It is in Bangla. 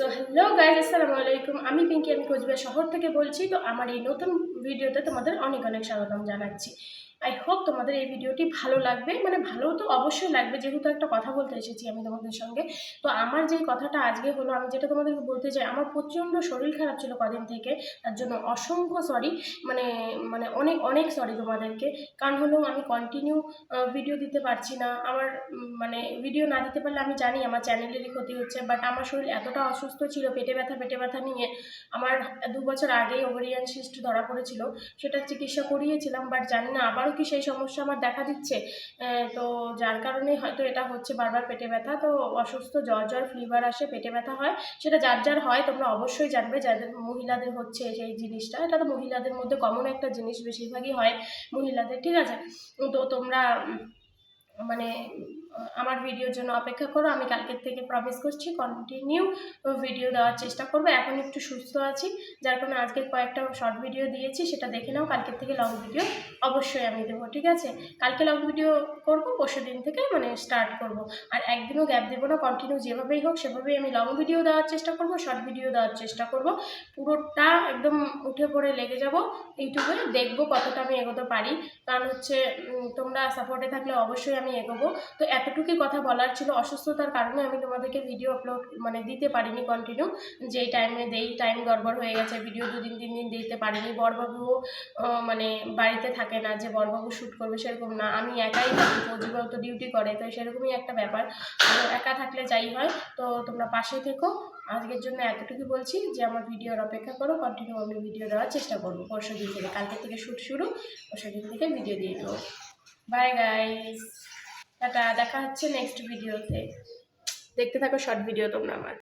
সো হ্যালো গাইজ আসসালামু আলাইকুম। আমি পিঙ্কি আমি কোচবিহার শহর থেকে বলছি। তো আমার এই নতুন ভিডিওতে তোমাদের অনেক অনেক স্বাগতম জানাচ্ছি। আই হোপ তোমাদের এই ভিডিওটি ভালো লাগবে। মানে ভালো তো অবশ্যই লাগবে, যেহেতু একটা কথা বলতে এসেছি আমি তোমাদের সঙ্গে। তো আমার যে কথাটা আজকে হলো, আমি যেটা তোমাদেরকে বলতে চাই, আমার প্রচণ্ড শরীর খারাপ ছিল কদিন থেকে, তার জন্য অসংখ্য সরি মানে মানে অনেক অনেক সরি তোমাদেরকে। কারণ হলো, আমি কন্টিনিউ ভিডিও দিতে পারছি না। আমার মানে ভিডিও না দিতে পারলে আমি জানি আমার চ্যানেলেরই ক্ষতি হচ্ছে বাট আমার শরীর এতটা অসুস্থ ছিল, পেটে ব্যথা পেটে ব্যথা নিয়ে। আমার দু বছর আগেই ওভারিয়ান সিস্ট ধরা পড়েছিল সেটার চিকিৎসা করিয়েছিলাম বাট জানি না আবারও কি সেই সমস্যা আমার দেখা দিচ্ছে? তো যার কারণে হয়তো এটা হচ্ছে বারবার পেটে ব্যথা। তো অসুস্থ, জ্বর জ্বর ফিভার আসে, পেটে ব্যথা হয়। সেটা যার যার হয়, তোমরা অবশ্যই জানবে যাদের মহিলাদের হচ্ছে সেই জিনিসটা। এটা তো মহিলাদের মধ্যে কমন একটা জিনিস, বেশিরভাগই হয় মহিলাদের। ঠিক আছে? তো তোমরা মানে আমার ভিডিওর জন্য অপেক্ষা করো। আমি কালকের থেকে প্রমিস করছি কন্টিনিউ ভিডিও দেওয়ার চেষ্টা করব। এখন একটু সুস্থ আছি। যার কারণে আজকে কয়েকটা শর্ট ভিডিও দিয়েছি, সেটা দেখে নাও। কালকের থেকে লং ভিডিও অবশ্যই আমি দেবো, ঠিক আছে? কালকে লং ভিডিও করব, পরশু দিন থেকে মানে স্টার্ট করব। আর একদিনও গ্যাপ দেবো না কন্টিনিউ যেভাবেই হোক, সেভাবেই আমি লং ভিডিও দেওয়ার চেষ্টা করব শর্ট ভিডিও দেওয়ার চেষ্টা করব। পুরোটা একদম উঠে পড়ে লেগে যাব ইউটিউবে দেখব কতটা আমি এগোতে পারি। কারণ হচ্ছে তোমরা সাপোর্টে থাকলে অবশ্যই আমি এগোবো। তো এতটুকুই কথা বলার ছিল। অসুস্থতার কারণে আমি তোমাদেরকে ভিডিও আপলোড মানে দিতে পারিনি কন্টিনিউ যেই টাইমে দেই টাইম গড়বড় হয়ে গেছে। ভিডিও দুদিন, তিন দিন দিতে পারিনি। বরবাবুও মানে বাড়িতে থাকে না যে বরবাবু শ্যুট করবে সেরকম না। আমি একাই থাকি, ফৌজিবাবু তো ডিউটি করে, তো সেরকমই একটা ব্যাপার। তো একা থাকলে যাই হয়। তো তোমরা পাশে থেকো। আজকের জন্য এতটুকু বলছি যে আমার ভিডিওর অপেক্ষা করো। কন্টিনিউ আমি ভিডিও দেওয়ার চেষ্টা করব পরশু দিন থেকে। কালকে থেকে শ্যুট শুরু পরশু দিন থেকে ভিডিও দিয়ে দেবো। বাই গাইস টাটা দেখা হচ্ছে নেক্সট ভিডিওতে দেখতে থাকো শর্ট ভিডিও তোমরা আমার।